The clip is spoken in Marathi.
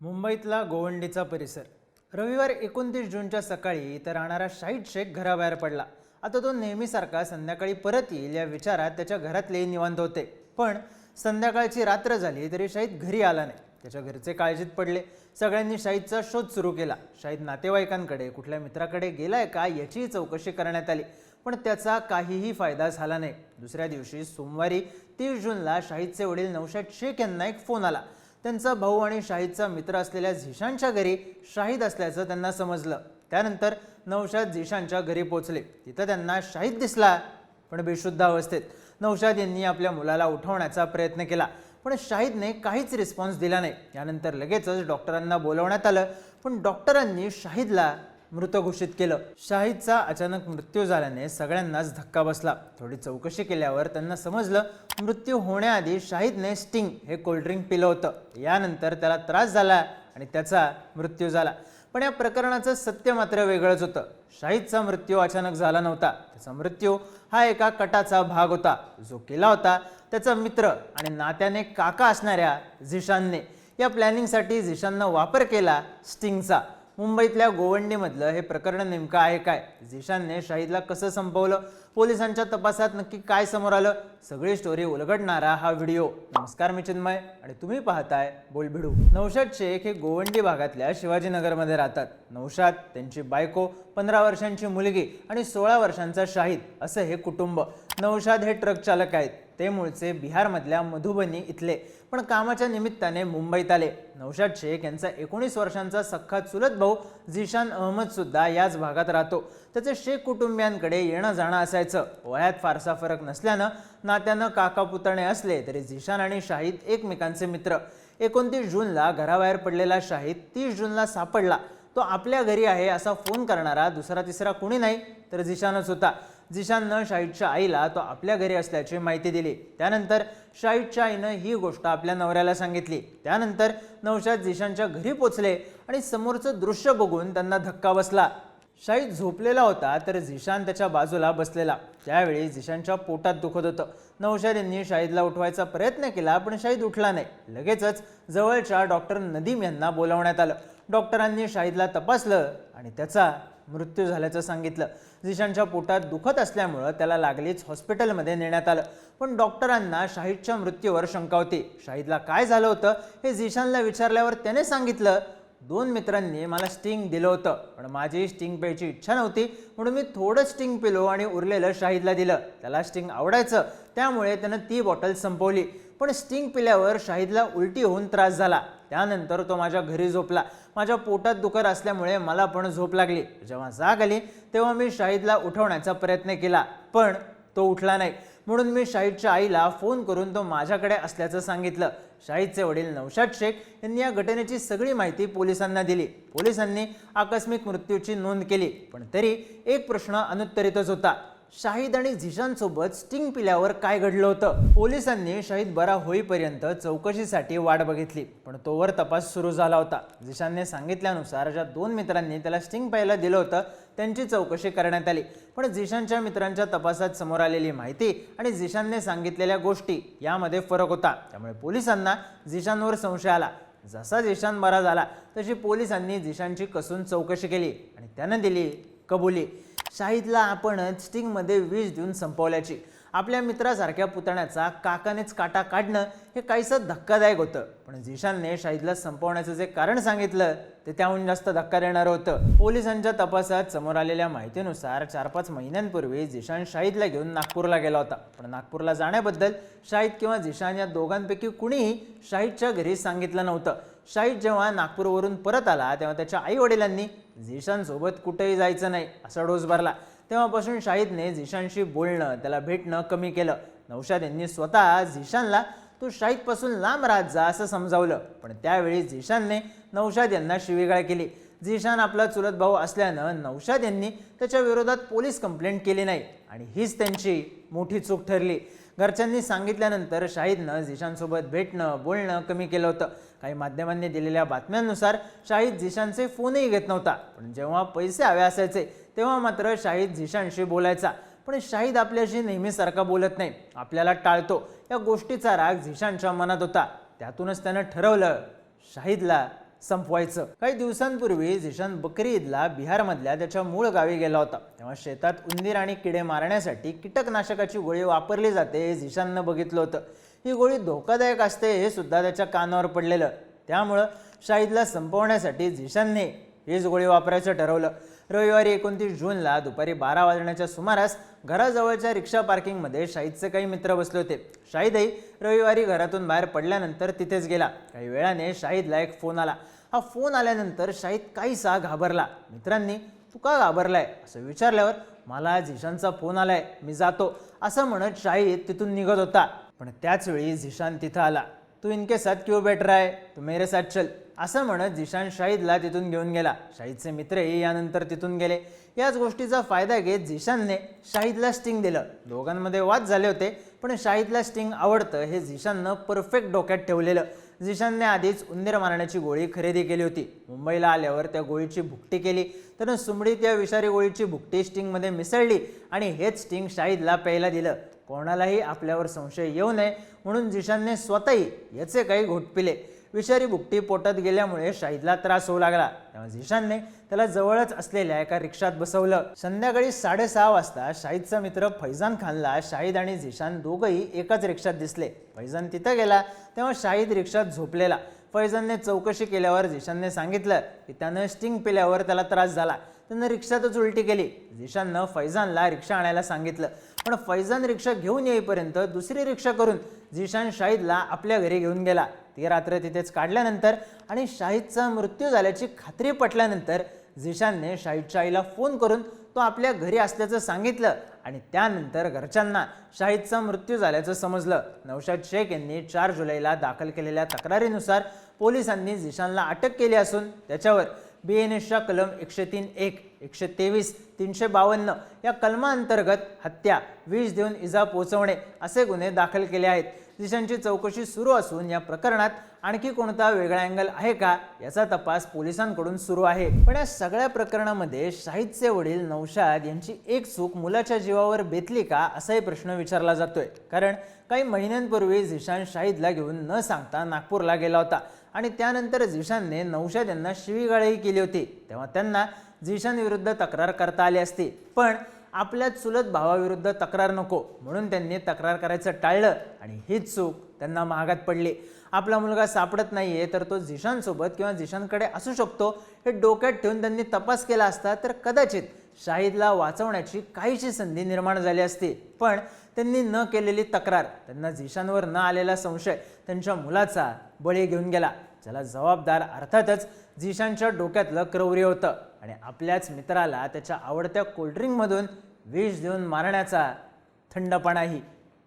मुंबईतला गोवंडीचा परिसर. रविवार एकोणतीस जूनच्या सकाळी इथं राहणारा शाहीद शेख घराबाहेर पडला. आता तो नेहमीसारखा संध्याकाळी परत येईल या विचारात त्याच्या घरातले निवांत होते. पण संध्याकाळची रात्र झाली तरी शाहीद घरी आला नाही. त्याच्या घरचे काळजीत पडले. सगळ्यांनी शाहीदचा शोध सुरू केला. शाहीद नातेवाईकांकडे कुठल्या मित्राकडे गेलाय का याचीही चौकशी करण्यात आली. पण त्याचा काहीही फायदा झाला नाही. दुसऱ्या दिवशी सोमवारी तीस जूनला शाहीदचे वडील नौशाद शेख यांना एक फोन आला. त्यांचा भाऊ आणि शाहीदचा मित्र असलेल्या झिशानच्या घरी शाहीद असल्याचं त्यांना समजलं. त्यानंतर नौशाद झिशानच्या घरी पोचले. तिथं त्यांना शाहीद दिसला पण बेशुद्ध अवस्थेत. नौशाद यांनी आपल्या मुलाला उठवण्याचा प्रयत्न केला पण शाहीदने काहीच रिस्पॉन्स दिला नाही. यानंतर लगेचच डॉक्टरांना बोलवण्यात आलं पण डॉक्टरांनी शाहीदला मृत घोषित केलं. शाहीदचा अचानक मृत्यू झाल्याने सगळ्यांनाच धक्का बसला. थोडी चौकशी केल्यावर त्यांना समजलं मृत्यू होण्याआधी शाहीदने स्टिंग हे कोल्ड्रिंक पिलं होतं. यानंतर त्याला त्रास झाला आणि त्याचा मृत्यू झाला. पण या प्रकरणाचं सत्य मात्र वेगळंच होतं. शाहीदचा मृत्यू अचानक झाला नव्हता. त्याचा मृत्यू हा एका कटाचा भाग होता. जो केला होता त्याचा मित्र आणि नात्याने काका असणाऱ्या झिशानने. या प्लॅनिंगसाठी झिशाननं वापर केला स्टिंगचा मुंबईतल्या गोवंडीमधलं हे प्रकरण नेमकं आहे काय? झिशानने शाहीदला कसं संपवलं? पोलिसांच्या तपासात नक्की काय समोर आलं? सगळी स्टोरी उलगडणारा हा व्हिडिओ नमस्कार मी चिन्मय आणि तुम्ही पाहताय बोलभिडू नौशाद शेख हे गोवंडी भागातल्या शिवाजीनगरमध्ये राहतात. नौशाद त्यांची बायको पंधरा वर्षांची मुलगी आणि सोळा वर्षांचा शाहीद असं हे कुटुंब. नौशाद हे ट्रक चालक आहेत. ते मूळचे बिहारमधल्या मधुबनी इथले. पण कामाच्या निमित्ताने मुंबईत आले. नौशाद शेख यांचा एकोणीस वर्षांचा सख्खा चुलत भाऊ झिशान अहमद सुद्धा याच भागात राहतो. त्याचे शेख कुटुंबियांकडे येणं जाणं असायचं. वयात फारसा फरक नसल्यानं नात्यानं काका पुतणे असले तरी झिशान आणि शाहीद एकमेकांचे मित्र. एकोणतीस जूनला घराबाहेर पडलेला शाहीद तीस जूनला सापडला. तो आपल्या घरी आहे असा फोन करणारा दुसरा तिसरा कुणी नाही तर झिशानच होता. जिशाननं शाहिदच्या आईला तो आपल्या घरी असल्याची माहिती दिली. त्यानंतर शाहिदच्या आईनं ही गोष्ट आपल्या नवऱ्याला सांगितली. त्यानंतर नवशाद जिशानच्या घरी पोचले आणि समोरचं दृश्य बघून त्यांना धक्का बसला. शाहीद झोपलेला होता तर झिशान त्याच्या बाजूला बसलेला. त्यावेळी झिशानच्या पोटात दुखत होतं. नौशाद यांनी शाहीदला उठवायचा प्रयत्न केला पण शाहीद उठला नाही. लगेचच जवळच्या डॉक्टर नदीम यांना बोलावण्यात आलं. डॉक्टरांनी शाहिदला तपासलं आणि त्याचा मृत्यू झाल्याचं सांगितलं. झिशानच्या पोटात दुखत असल्यामुळं त्याला लागलीच हॉस्पिटलमध्ये नेण्यात आलं. पण डॉक्टरांना शाहिदच्या मृत्यूवर शंका होती. शाहिदला काय झालं होतं हे झिशानला विचारल्यावर त्याने सांगितलं दोन मित्रांनी मला स्टिंग दिलं होतं पण माझी स्टिंग प्यायची इच्छा नव्हती म्हणून मी थोडं स्टिंग पिलो आणि उरलेलं शाहिदला दिलं. त्याला स्टिंग आवडायचं त्यामुळे त्यानं ती बॉटल संपवली. पण स्टिंग पिल्यावर शाहिदला उलटी होऊन त्रास झाला. त्यानंतर तो माझ्या घरी झोपला. माझ्या पोटात दुखत असल्यामुळे मला पण झोप लागली. जेव्हा जाग आली तेव्हा मी शाहिदला उठवण्याचा प्रयत्न केला पण तो उठला नाही. म्हणून मी शाहिदच्या आईला फोन करून तो माझ्याकडे असल्याचं सांगितलं. शाहिदचे वडील नौशाद शेख यांनी या घटनेची सगळी माहिती पोलिसांना दिली. पोलिसांनी आकस्मिक मृत्यूची नोंद केली पण तरी एक प्रश्न अनुत्तरितच होता. शाहिद आणि झिशानसोबत स्टिंग पिल्यावर काय घडलं होतं? पोलिसांनी शाहिद बरा होईपर्यंत चौकशीसाठी वाट बघितली पण तोवर तपास सुरू झाला होता. झिशानने सांगितल्यानुसार ज्या दोन मित्रांनी त्याला स्टिंग प्यायला दिलं होतं त्यांची चौकशी करण्यात आली. पण झिशानच्या मित्रांच्या तपासात समोर आलेली माहिती आणि झिशानने सांगितलेल्या गोष्टी यामध्ये फरक होता. त्यामुळे पोलिसांना झिशानवर संशय आला. जसा झिशान बरा झाला तशी पोलिसांनी झिशानची कसून चौकशी केली आणि त्यानं दिली कबुली. शाहिदला आपण स्टिंगमध्ये विष देऊन संपवल्याची. आपल्या मित्रासारख्या पुतण्याचा काकानेच काटा काढणं हे काहीसं धक्कादायक होतं. पण झिशानने शाहिदला संपवण्याचं जे कारण सांगितलं ते त्याहून जास्त धक्का देणारं होतं. पोलिसांच्या तपासात समोर आलेल्या माहितीनुसार चार पाच महिन्यांपूर्वी झिशान शाहिदला घेऊन नागपूरला गेला होता. पण नागपूरला जाण्याबद्दल शाहिद किंवा झिशान या दोघांपैकी कुणीही शाहिदच्या घरी सांगितलं नव्हतं. शाहिद जेव्हा नागपूरवरून परत आला तेव्हा त्याच्या आईवडिलांनी झिशानसोबत कुठेही जायचं नाही असा डोस भरला. तेव्हापासून शाहिदने झिशानशी बोलणं त्याला भेटणं कमी केलं. नौशाद यांनी स्वतः झिशानला तू शाहिदपासून लांब राहत जा असं समजावलं. पण त्यावेळी झिशानने नौशाद यांना शिवीगाळ केली. झिशान आपला चुलत भाऊ असल्यानं नौशाद यांनी त्याच्या विरोधात पोलीस कंप्लेंट केली नाही. आणि हीच त्यांची मोठी चूक ठरली. घरच्यांनी सांगितल्यानंतर शाहिदनं झिशानसोबत भेटणं बोलणं कमी केलं होतं. काही माध्यमांनी दिलेल्या बातम्यांनुसार शाहिद झिशानचे फोनही घेत नव्हता. पण जेव्हा पैसे हवे असायचे तेव्हा मात्र शाहिद झिशानशी बोलायचा. पण शाहिद आपल्याशी नेहमीसारखा बोलत नाही. आपल्याला टाळतो. या गोष्टीचा राग झिशानच्या मनात होता. त्यातूनच त्यानं ठरवलं शाहिदला संपवायचं. काही दिवसांपूर्वी झिशान बकरी ईदला बिहारमधल्या त्याच्या मूळ गावी गेला होता. तेव्हा शेतात उंदीर आणि किडे मारण्यासाठी कीटकनाशकाची गोळी वापरली जाते हे झिशाननं बघितलं होतं. ही गोळी धोकादायक असते हे सुद्धा त्याच्या कानावर पडलेलं. त्यामुळं शाहिदला संपवण्यासाठी झिशानने हीच गोळी वापरायचं ठरवलं. रविवारी एकोणतीस जूनला दुपारी बारा वाजण्याच्या सुमारास घराजवळच्या रिक्षा पार्किंगमध्ये शाहिदचे काही मित्र बसले होते. शाहिदही रविवारी घरातून बाहेर पडल्यानंतर तिथेच गेला. काही वेळाने शाहिदला एक फोन आला. हा फोन आल्यानंतर शाहिद काहीसा घाबरला. मित्रांनी तू का घाबरलाय? असं विचारल्यावर मला झिशानचा फोन आलाय मी जातो. असं म्हणत शाहिद तिथून निघत होता. पण त्याचवेळी झिशान तिथं आला. तू इनके साथ क्यों बेटर आहे तू मेरे साथ चल. असं म्हणत झिशान शाहिदला तिथून घेऊन गेला. शाहिदचे मित्रही यानंतर तिथून गेले. याच गोष्टीचा फायदा घेत झिशानने शाहिदला स्टिंग दिलं. दोघांमध्ये वाद झाले होते पण शाहिदला स्टिंग आवडतं हे झिशाननं परफेक्ट डोक्यात ठेवलेलं. जिशानने आधीच उंदीर मारण्याची गोळी खरेदी केली होती. मुंबईला आल्यावर त्या गोळीची भुकटी केली. तर सुमडीत या विषारी गोळीची भुकटी स्टिंगमध्ये मिसळली आणि हेच स्टिंग शाहिदला प्यायला दिलं. कोणालाही आपल्यावर संशय येऊ नये म्हणून जिशानने स्वतःही याचे काही घोट पिले विषारी भुकटी पोटात गेल्यामुळे शाहिदला त्रास होऊ लागला. तेव्हा झिशानने त्याला जवळच असलेल्या एका रिक्षात बसवलं. संध्याकाळी साडेसहा वाजता शाहिदचा मित्र फैजान खानला शाहिद आणि झिशान दोघंही एकाच रिक्षात दिसले. फैजान तिथं गेला तेव्हा शाहिद रिक्षात झोपलेला. फैजानने चौकशी केल्यावर झिशानने सांगितलं की त्यानं स्टिंग पिल्यावर त्याला त्रास झाला. त्यानं रिक्षातच उलटी केली. झिशाननं फैजानला रिक्षा आणायला सांगितलं. पण फैजान रिक्षा घेऊन येईपर्यंत दुसरी रिक्षा करून झिशान शाहिदला आपल्या घरी घेऊन गेला. ती रात्र तिथेच काढल्यानंतर आणि शाहिदचा मृत्यू झाल्याची खात्री पटल्यानंतर झिशानने शाहिदच्या आईला फोन करून तो आपल्या घरी असल्याचं सांगितलं आणि त्यानंतर घरच्यांना शाहिदचा मृत्यू झाल्याचं समजलं. नौशाद शेख यांनी चार जुलैला दाखल केलेल्या तक्रारीनुसार पोलिसांनी झिशानला अटक केली असून त्याच्यावर बी एन एसच्या कलम एकशे तीन एक एकशे तेवीस तीनशे बावन्न या कलमाअंतर्गत हत्या वीज देऊन इजा पोचवणे असे गुन्हे दाखल केले आहेत. दिशांची चौकशी सुरू असून या प्रकरणात आणखी कोणता वेगळा अँगल आहे का याचा तपास पोलिसांकडून सुरू आहे. पण या सगळ्या प्रकरणामध्ये शाहिदचे वडील नौशाद यांची एक चूक मुलाच्या जीवावर बेतली का असाही प्रश्न विचारला जातोय. कारण काही महिन्यांपूर्वी झिशान शाहिदला घेऊन न सांगता नागपूरला गेला होता. आणि त्यानंतर झिशानने नौशाद यांना शिवीगाळही केली होती. तेव्हा त्यांना झिशान विरुद्ध तक्रार करता आली असती. पण आपल्या चुलत भावाविरुद्ध तक्रार नको म्हणून त्यांनी तक्रार करायचं टाळलं आणि हीच चूक त्यांना महागात पडली. आपला मुलगा सापडत नाही आहे तर तो झिशांसोबत किंवा झिशांकडे असू शकतो. हे डोक्यात ठेवून त्यांनी तपास केला असता तर कदाचित शाहिदला वाचवण्याची काहीशी संधी निर्माण झाली असती. पण त्यांनी न केलेली तक्रार त्यांना झिशांवर न आलेला संशय त्यांच्या मुलाचा बळी घेऊन गेला. ज्याला जबाबदार अर्थातच झिशानच्या डोक्यातलं क्रौर्य होतं. आणि आपल्याच मित्राला त्याच्या आवडत्या कोल्ड्रिंकमधून विष देऊन मारण्याचा थंडपणाही